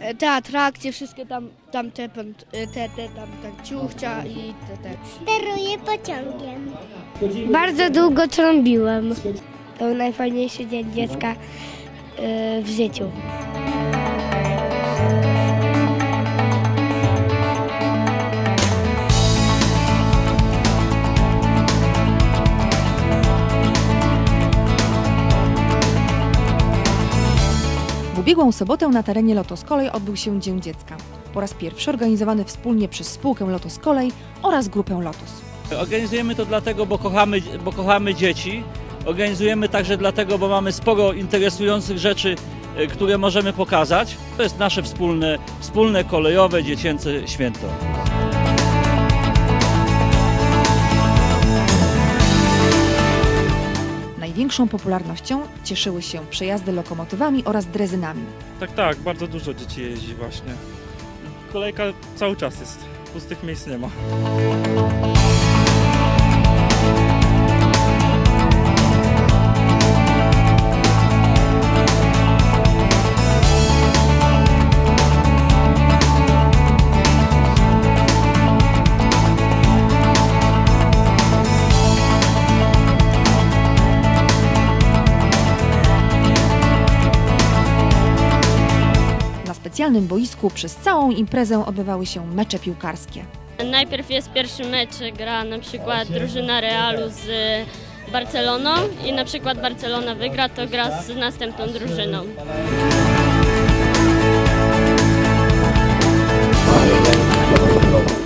E, Te atrakcje, wszystkie tam, tam te, e, te, te tam, tam ciuchcia i te, te. Steruję pociągiem. Bardzo długo trąbiłem. To był najfajniejszy dzień dziecka e, w życiu. Ubiegłą sobotę na terenie Lotos Kolej odbył się Dzień Dziecka. Po raz pierwszy organizowany wspólnie przez spółkę Lotos Kolej oraz grupę Lotos. Organizujemy to dlatego, bo kochamy, bo kochamy dzieci. Organizujemy także dlatego, bo mamy sporo interesujących rzeczy, e, które możemy pokazać. To jest nasze wspólne, wspólne kolejowe dziecięce święto. Największą popularnością cieszyły się przejazdy lokomotywami oraz drezynami. Tak, tak, bardzo dużo dzieci jeździ właśnie. Kolejka cały czas jest, pustych miejsc nie ma. Specjalnym boisku przez całą imprezę odbywały się mecze piłkarskie. Najpierw jest pierwszy mecz, gra na przykład drużyna Realu z Barceloną i na przykład Barcelona wygra, to gra z następną drużyną.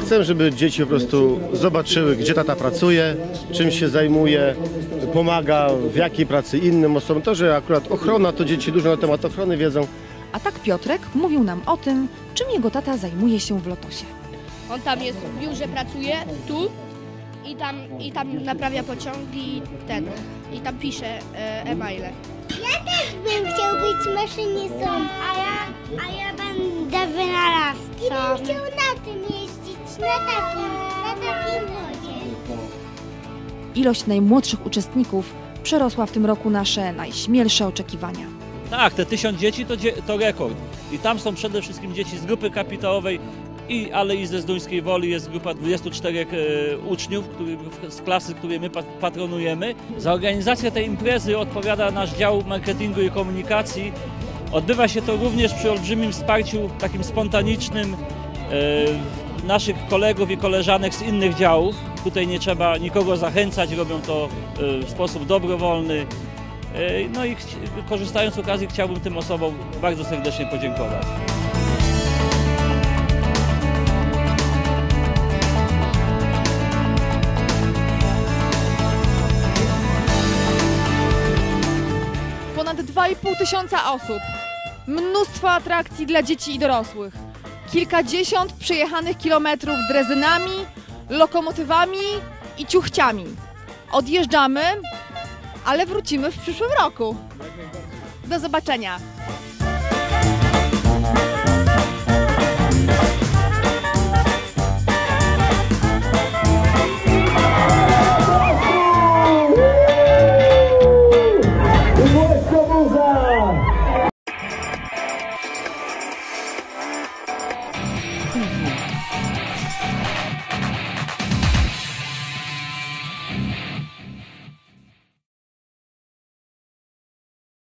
Chcę, żeby dzieci po prostu zobaczyły, gdzie tata pracuje, czym się zajmuje, pomaga w jakiej pracy innym osobom. To, że akurat ochrona, to dzieci dużo na temat ochrony wiedzą. A tak Piotrek mówił nam o tym, czym jego tata zajmuje się w Lotosie. On tam jest w biurze, pracuje, tu i tam, i tam naprawia pociągi i ten. I tam pisze e, e-maile. Bym chciał być maszynistą, a ja, a ja będę wynalazcą. I bym chciał na tym jeździć, na takim, na takim wozie. Ilość najmłodszych uczestników przerosła w tym roku nasze najśmielsze oczekiwania. Tak, te tysiąc dzieci to, to rekord. I tam są przede wszystkim dzieci z grupy kapitałowej, i, ale i ze Zduńskiej Woli jest grupa 24 e, uczniów który, z klasy, której my pat- patronujemy. Za organizację tej imprezy odpowiada nasz dział marketingu i komunikacji. Odbywa się to również przy olbrzymim wsparciu takim spontanicznym e, naszych kolegów i koleżanek z innych działów. Tutaj nie trzeba nikogo zachęcać, robią to e, w sposób dobrowolny. No i korzystając z okazji chciałbym tym osobom bardzo serdecznie podziękować. Ponad 2,5 tysiąca osób. Mnóstwo atrakcji dla dzieci i dorosłych. Kilkadziesiąt przejechanych kilometrów drezynami, lokomotywami i ciuchciami. Odjeżdżamy, ale wrócimy w przyszłym roku. Do zobaczenia.